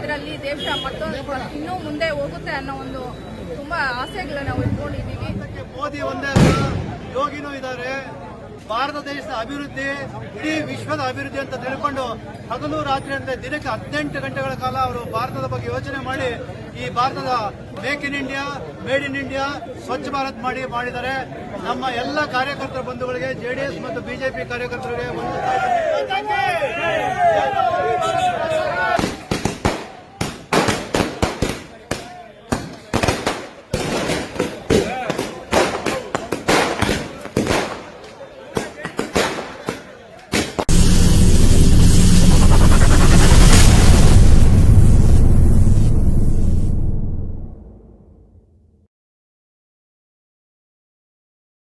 ಇದರಲ್ಲಿ ದೇಶ ಮತ್ತೊಂದು ಇನ್ನೂ ಮುಂದೆ ಹೋಗುತ್ತೆ ಅನ್ನೋ ಒಂದು ತುಂಬಾ ಆಸೆಗಳನ್ನ ನಾವು ಇಟ್ಕೊಂಡಿದ್ದೀವಿ. ಮೋದಿ ಒಂದೇ ಯೋಗಿನೂ ಇದ್ದಾರೆ. ಭಾರತ ದೇಶದ ಅಭಿವೃದ್ಧಿ, ಇಡೀ ವಿಶ್ವದ ಅಭಿವೃದ್ಧಿ ಅಂತ ತಿಳ್ಕೊಂಡು ಹಗಲು ರಾತ್ರಿ ಅಂತ ದಿನಕ್ಕೆ ಹದಿನೆಂಟು ಗಂಟೆಗಳ ಕಾಲ ಅವರು ಭಾರತದ ಬಗ್ಗೆ ಯೋಚನೆ ಮಾಡಿ ಈ ಭಾರತದ make in India made in India Swachh Bharat ಮಾಡಿ ಮಾಡಿದ್ದಾರೆ. ನಮ್ಮ ಎಲ್ಲ ಕಾರ್ಯಕರ್ತರ ಬಂಧುಗಳಿಗೆ ಜೆಡಿಎಸ್ ಮತ್ತು ಬಿಜೆಪಿ ಕಾರ್ಯಕರ್ತರಿಗೆ ಒಂದು